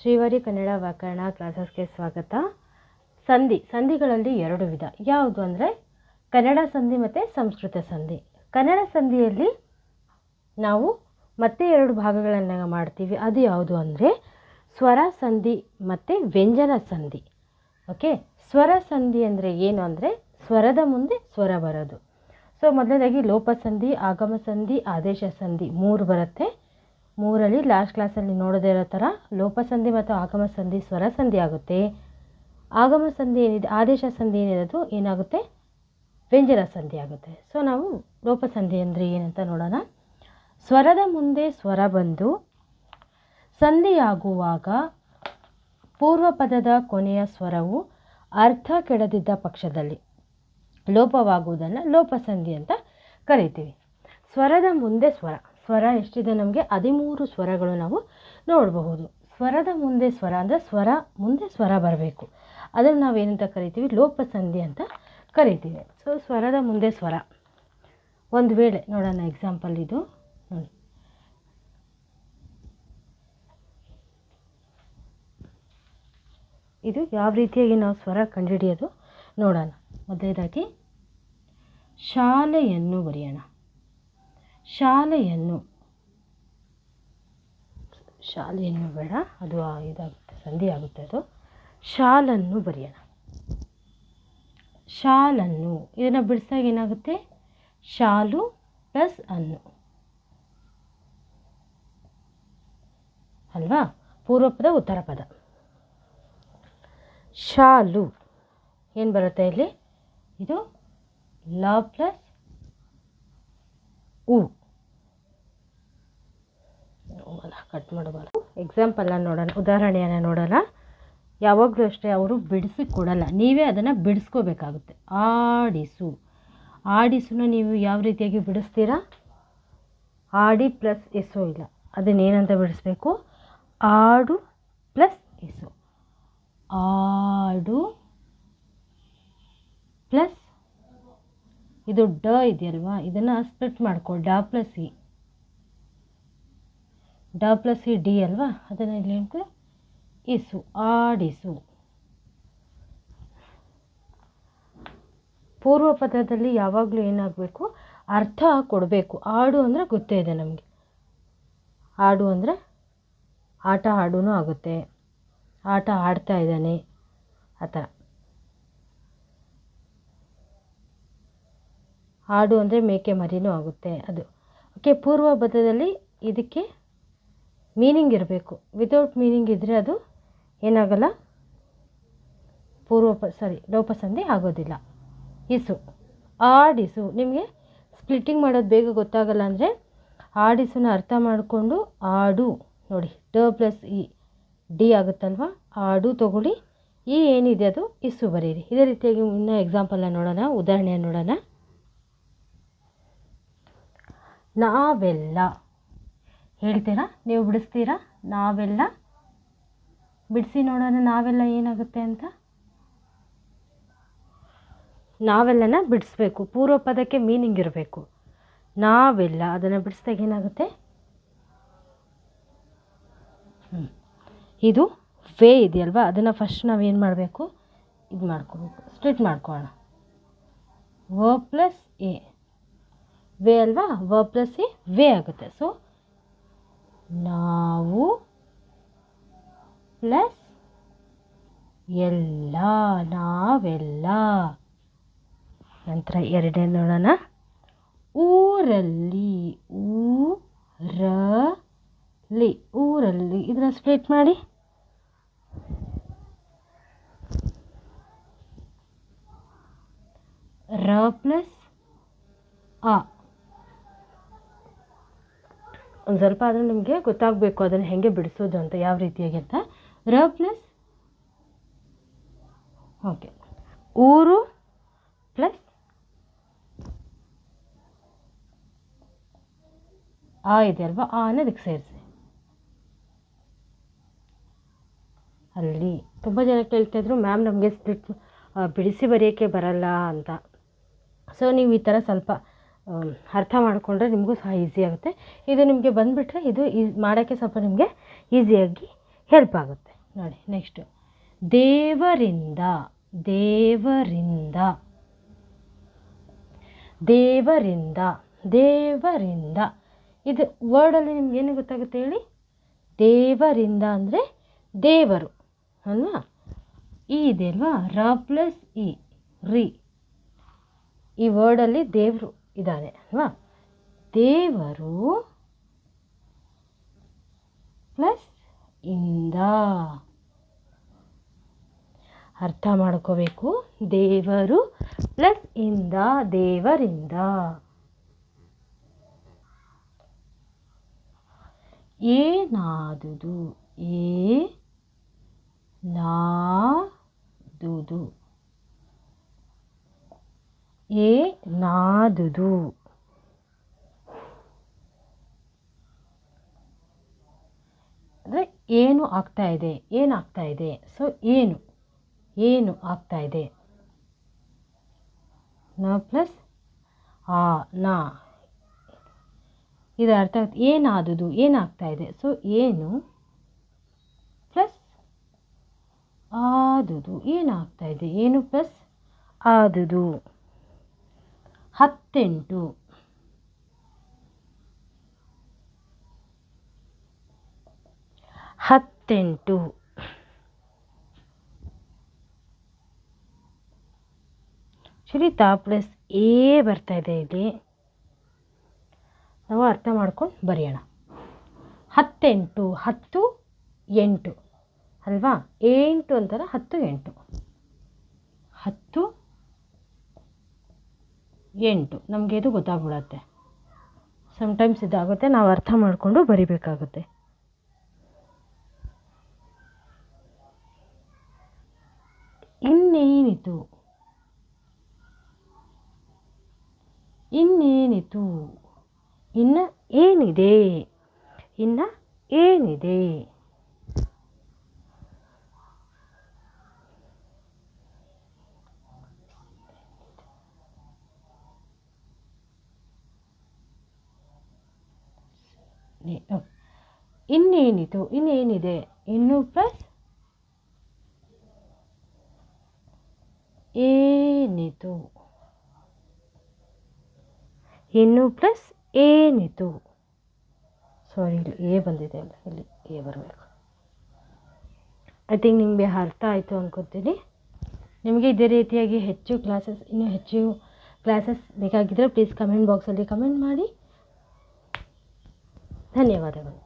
ಶ್ರೀವಾರಿ ಕನ್ನಡ ವ್ಯಾಕರಣ ಕ್ಲಾಸಸ್ಗೆ ಸ್ವಾಗತ. ಸಂಧಿ, ಸಂಧಿಗಳಲ್ಲಿ ಎರಡು ವಿಧ. ಯಾವುದು ಅಂದರೆ ಕನ್ನಡ ಸಂಧಿ ಮತ್ತು ಸಂಸ್ಕೃತ ಸಂಧಿ. ಕನ್ನಡ ಸಂಧಿಯಲ್ಲಿ ನಾವು ಮತ್ತೆ ಎರಡು ಭಾಗಗಳನ್ನು ಮಾಡ್ತೀವಿ. ಅದು ಯಾವುದು ಅಂದರೆ ಸ್ವರ ಸಂಧಿ ಮತ್ತು ವ್ಯಂಜನ ಸಂಧಿ. ಓಕೆ ಸ್ವರ ಸಂಧಿ ಅಂದರೆ ಏನು ಅಂದರೆ ಸ್ವರದ ಮುಂದೆ ಸ್ವರ ಬರೋದು. ಸೊ ಮೊದಲನೇದಾಗಿ ಆಗಮ ಸಂಧಿ ಆದೇಶ ಸಂಧಿ ಮೂರು ಬರುತ್ತೆ. ಮೂರಲ್ಲಿ ಲಾಸ್ಟ್ ಕ್ಲಾಸಲ್ಲಿ ನೋಡದೇ ಇರೋ ಥರ ಲೋಪಸಂಧಿ ಮತ್ತು ಆಗಮ ಸಂಧಿ ಸ್ವರ ಸಂಧಿ ಆಗುತ್ತೆ. ಆಗಮ ಸಂಧಿ ಏನಿದೆ, ಆದೇಶ ಸಂಧಿ ಏನಿರೋದು ಏನಾಗುತ್ತೆ? ವ್ಯಂಜನ ಸಂಧಿ ಆಗುತ್ತೆ. ಸೊ ನಾವು ಲೋಪಸಂಧಿ ಅಂದರೆ ಏನಂತ ನೋಡೋಣ. ಸ್ವರದ ಮುಂದೆ ಸ್ವರ ಬಂದು ಸಂಧಿಯಾಗುವಾಗ ಪೂರ್ವ ಪದದ ಕೊನೆಯ ಸ್ವರವು ಅರ್ಥ ಕೆಡದಿದ್ದ ಪಕ್ಷದಲ್ಲಿ ಲೋಪವಾಗುವುದನ್ನು ಲೋಪಸಂಧಿ ಅಂತ ಕರಿತೀವಿ. ಸ್ವರದ ಮುಂದೆ ಸ್ವರ. ಸ್ವರ ಎಷ್ಟಿದೆ ನಮಗೆ? ಹದಿಮೂರು ಸ್ವರಗಳು ನಾವು ನೋಡಬಹುದು. ಸ್ವರದ ಮುಂದೆ ಸ್ವರ ಅಂದರೆ ಸ್ವರ ಮುಂದೆ ಸ್ವರ ಬರಬೇಕು. ಅದನ್ನು ನಾವು ಏನಂತ ಕರಿತೀವಿ? ಲೋಪಸಂಧಿ ಅಂತ ಕರಿತೀವಿ. ಸೊ ಸ್ವರದ ಮುಂದೆ ಸ್ವರ. ಒಂದು ವೇಳೆ ನೋಡೋಣ ಎಕ್ಸಾಂಪಲ್ ಇದು. ನೋಡಿ. ಇದು ಯಾವ ರೀತಿಯಾಗಿ ನಾವು ಸ್ವರ ಕಂಡುಹಿಡಿಯೋದು ನೋಡೋಣ. ಮೊದಲನೇದಾಗಿ ಶಾಲೆಯನ್ನು ಬರೆಯೋಣ. ಶಾಲೆಯನ್ನು. ಶಾಲೆಯನ್ನು ಬೇಡ, ಅದು ಇದಾಗುತ್ತೆ, ಸಂಧಿ ಆಗುತ್ತೆ ಅದು. ಶಾಲನ್ನು ಬರೆಯೋಣ. ಶಾಲನ್ನು, ಇದನ್ನು ಬಿಡಿಸಿದಾಗ ಏನಾಗುತ್ತೆ? ಶಾಲು ಪ್ಲಸ್ ಅನ್ನು. ಅಲ್ವಾ? ಪೂರ್ವ ಪದ ಉತ್ತರ ಪದ ಶಾಲು, ಏನು ಬರುತ್ತೆ ಇಲ್ಲಿ? ಇದು ಲ ಪ್ಲಸ್ ಉ. ಕಟ್ ಮಾಡಬಾರ್ದು. ಎಕ್ಸಾಂಪಲ್ನ ನೋಡೋಣ, ಉದಾಹರಣೆಯನ್ನು ನೋಡೋಣ. ಯಾವಾಗಲೂ ಅಷ್ಟೇ ಅವರು ಬಿಡಿಸಿ ಕೊಡಲ್ಲ, ನೀವೇ ಅದನ್ನು ಬಿಡಿಸ್ಕೋಬೇಕಾಗುತ್ತೆ. ಆಡಿಸು. ಆಡಿಸುನ ನೀವು ಯಾವ ರೀತಿಯಾಗಿ ಬಿಡಿಸ್ತೀರಾ? ಆಡಿ ಪ್ಲಸ್ ಎಸೋ ಇಲ್ಲ, ಅದನ್ನೇನಂತ ಬಿಡಿಸ್ಬೇಕು? ಆಡು ಪ್ಲಸ್ ಎಸೋ. ಆಡು ಪ್ಲಸ್, ಇದು ಡ ಇದೆಯಲ್ವಾ? ಇದನ್ನು ಸ್ಪ್ಲಿಟ್ ಮಾಡ್ಕೊ, ಡ ಪ್ಲಸ್ ಇ. ಡ ಪ್ಲಸ್ ಡಿ ಅಲ್ವಾ? ಅದನ್ನು ಇಲ್ಲಿ ಹೇಳ್ತೀವಿ. ಇಸು ಆಡಿಸು ಪೂರ್ವ ಪದದಲ್ಲಿ ಯಾವಾಗಲೂ ಏನಾಗಬೇಕು? ಅರ್ಥ ಕೊಡಬೇಕು. ಆಡು ಅಂದರೆ ಗೊತ್ತೇ ಇದೆ ನಮಗೆ. ಆಡು ಅಂದರೆ ಆಟ ಆಡೂ ಆಗುತ್ತೆ. ಆಟ ಆಡ್ತಾ ಇದ್ದಾನೆ. ಆ ಥರ. ಆಡು ಅಂದರೆ ಮೇಕೆ ಮರಿನೂ ಆಗುತ್ತೆ ಅದು. ಓಕೆ ಪೂರ್ವ ಪದದಲ್ಲಿ ಇದಕ್ಕೆ ಮೀನಿಂಗ್ ಇರಬೇಕು. ವಿತೌಟ್ ಮೀನಿಂಗ್ ಇದ್ದರೆ ಅದು ಏನಾಗಲ್ಲ? ಪೂರ್ವ ಪ ಸಾರಿ ಲೋಪಸಂಧಿ ಆಗೋದಿಲ್ಲ. ಇಸು, ಆಡಿಸು. ನಿಮಗೆ ಸ್ಪ್ಲಿಟ್ಟಿಂಗ್ ಮಾಡೋದು ಬೇಗ ಗೊತ್ತಾಗಲ್ಲ ಅಂದರೆ ಆಡಿಸುನ ಅರ್ಥ ಮಾಡಿಕೊಂಡು ಆಡು. ನೋಡಿ, ಡ ಪ್ಲಸ್ ಇ, ಡಿ ಆಗುತ್ತಲ್ವ? ಆಡು, ತೊಗೊಳ್ಳಿ. ಈ ಏನಿದೆ ಅದು? ಇಸು ಬರೀರಿ. ಇದೇ ರೀತಿಯಾಗಿ ಇನ್ನೂ ಎಕ್ಸಾಂಪಲ್ನ ನೋಡೋಣ, ಉದಾಹರಣೆಯನ್ನು ನೋಡೋಣ. ನಾವೆಲ್ಲ ಹೇಳ್ತೀರಾ? ನೀವು ಬಿಡಿಸ್ತೀರಾ? ನಾವೆಲ್ಲ? ಬಿಡಿಸಿ ನೋಡೋಣ, ನಾವೆಲ್ಲ ಏನಾಗುತ್ತೆ ಅಂತ? ನಾವೆಲ್ಲನ ಬಿಡಿಸ್ಬೇಕು. ಪೂರ್ವ ಪದಕ್ಕೆ ಮೀನಿಂಗ್ ಇರಬೇಕು. ನಾವೆಲ್ಲ ಅದನ್ನು ಬಿಡಿಸಿದಾಗ ಏನಾಗುತ್ತೆ? ಇದು ವೇ ಇದೆಯಲ್ವಾ? ಅದನ್ನು ಫಸ್ಟ್ ನಾವೇನು ಮಾಡಬೇಕು? ಇದು ಮಾಡ್ಕೋಬೇಕು. ಸ್ಟ್ರಿಟ್ ಮಾಡ್ಕೊಳ್ಳೋಣ. ವ ಪ್ಲಸ್ ಎ. ವೇ ಅಲ್ವಾ? ವ ಪ್ಲಸ್ ಎ, ವೇ ಆಗುತ್ತೆ. ಸೊ ನಾವು ಪ್ಲಸ್ ಎಲ್ಲ ನಾವೆಲ್ಲ. ನಂತರ ಎರಡನೇ ನೋಡೋಣ. ಊರಲ್ಲಿ ಊರಲ್ಲಿ ಊರಲ್ಲಿ. ಇದನ್ನ ಸ್ಪ್ಲಿಟ್ ಮಾಡಿ. ರ ಪ್ಲಸ್ ಆ ಒಂದು ಸ್ವಲ್ಪ ಆದರೆ ನಿಮಗೆ ಗೊತ್ತಾಗಬೇಕು ಅದನ್ನು ಹೇಗೆ ಬಿಡಿಸೋದು ಅಂತ ಯಾವ ರೀತಿಯಾಗಿ ಅಂತ. ರ ಪ್ಲಸ್ ಓಕೆ. ಊರು ಪ್ಲಸ್ ಆ ಇದೆ ಅಲ್ವಾ? ಆ ಅನ್ನೋದಕ್ಕೆ ಸೇರಿಸಿ. ಅಲ್ಲಿ ತುಂಬ ಜನ ಕೇಳ್ತಾಯಿದ್ರು ಮ್ಯಾಮ್, ನಮಗೆ ಸ್ಪ್ಲಿಟ್ ಬಿಡಿಸಿ ಬರೆಯೋಕ್ಕೆ ಬರಲ್ಲ ಅಂತ. ಸೊ ನೀವು ಈ ಥರ ಸ್ವಲ್ಪ ಅರ್ಥ ಮಾಡಿಕೊಂಡ್ರೆ ನಿಮಗೂ ಸಹ ಈಸಿ ಆಗುತ್ತೆ. ಇದು ನಿಮಗೆ ಬಂದುಬಿಟ್ರೆ ಇದು ಈ ಮಾಡೋಕ್ಕೆ ಸ್ವಲ್ಪ ನಿಮಗೆ ಈಸಿಯಾಗಿ ಹೆಲ್ಪ್ ಆಗುತ್ತೆ. ನೋಡಿ ನೆಕ್ಸ್ಟು ದೇವರಿಂದ ದೇವರಿಂದ ದೇವರಿಂದ ದೇವರಿಂದ. ಇದು ವರ್ಡಲ್ಲಿ ನಿಮ್ಗೆ ಏನು ಗೊತ್ತಾಗುತ್ತೆ ಹೇಳಿ? ದೇವರಿಂದ ಅಂದರೆ ದೇವರು, ಅಲ್ವಾ? ಈ ಇದೆ ಅಲ್ವಾ? ರ ಪ್ಲಸ್ ಇ ರಿ. ಈ ವರ್ಡಲ್ಲಿ ದೇವರು ಇದ್ದಾನೆ ಅಲ್ವಾ? ದೇವರು ಪ್ಲಸ್ ಇಂದ. ಅರ್ಥ ಮಾಡ್ಕೋಬೇಕು. ದೇವರು ಪ್ಲಸ್ ಇಂದ ದೇವರಿಂದ. ಏನಾದುದು ಏ ನಾದುದು ಏನಾದುದು ಅಂದರೆ ಏನು ಆಗ್ತಾ ಇದೆ ಏನಾಗ್ತಾ ಇದೆ? ಸೊ ಏನು ಏನು ಆಗ್ತಾ ಇದೆ? ನ ಪ್ಲಸ್ ಆ, ನಾ. ಇದರ ಅರ್ಥ ಏನಾದುದು ಏನಾಗ್ತಾ ಇದೆ? ಸೊ ಏನು ಪ್ಲಸ್ ಆದುದು ಏನಾಗ್ತಾ ಇದೆ? ಏನು ಪ್ಲಸ್ ಆದುದು. ಹತ್ತೆಂಟು. ಹತ್ತೆಂಟು. ತಾ ಪ್ಲಸ್ ಎ ಬರ್ತಾ ಇದೆ ಇಲ್ಲಿ. ನಾವು ಅರ್ಥ ಮಾಡ್ಕೊಂಡು ಬರೆಯೋಣ. ಹತ್ತೆಂಟು, ಹತ್ತು, ಎಂಟು. ಅಲ್ವಾ? ಎಂಟು ಅಂತಾರೆ, ಹತ್ತು, ಎಂಟು. ಹತ್ತು ಎಂಟು. ನಮಗೆ ಇದು ಗೊತ್ತಾಗ್ಬಿಡತ್ತೆ. ಸಮ್ಟೈಮ್ಸ್ ಇದಾಗುತ್ತೆ, ನಾವು ಅರ್ಥ ಮಾಡಿಕೊಂಡು ಬರಿಬೇಕಾಗುತ್ತೆ. ಇನ್ನೇನಿತು? ಇನ್ನೇನಿತು? ಇನ್ನು ಏನಿದೆ? ಇನ್ನು ಏನಿದೆ? ಇನ್ನೇನಿತು ಇನ್ನೇನಿದೆ? ಇನ್ನು ಪ್ಲಸ್ ಏನಿತು ಇನ್ನು ಪ್ಲಸ್ ಏನಿತು ಸಾರಿ ಇಲ್ಲಿ ಎ ಬಂದಿದೆ ಅಲ್ಲ, ಇಲ್ಲಿ ಎ ಬರಬೇಕು. ಐ ಥಿಂಕ್ ನಿಮಗೆ ಅರ್ಥ ಆಯಿತು ಅಂದ್ಕೊತೀನಿ ನಿಮಗೆ ಇದೇ ರೀತಿಯಾಗಿ ಹೆಚ್ಚು ಕ್ಲಾಸಸ್ ಇನ್ನೂ ಹೆಚ್ಚು ಕ್ಲಾಸಸ್ ಬೇಕಾಗಿದ್ದರೆ ಪ್ಲೀಸ್ ಕಮೆಂಟ್ ಬಾಕ್ಸಲ್ಲಿ ಕಮೆಂಟ್ ಮಾಡಿ. ಧನ್ಯವಾದಗಳು.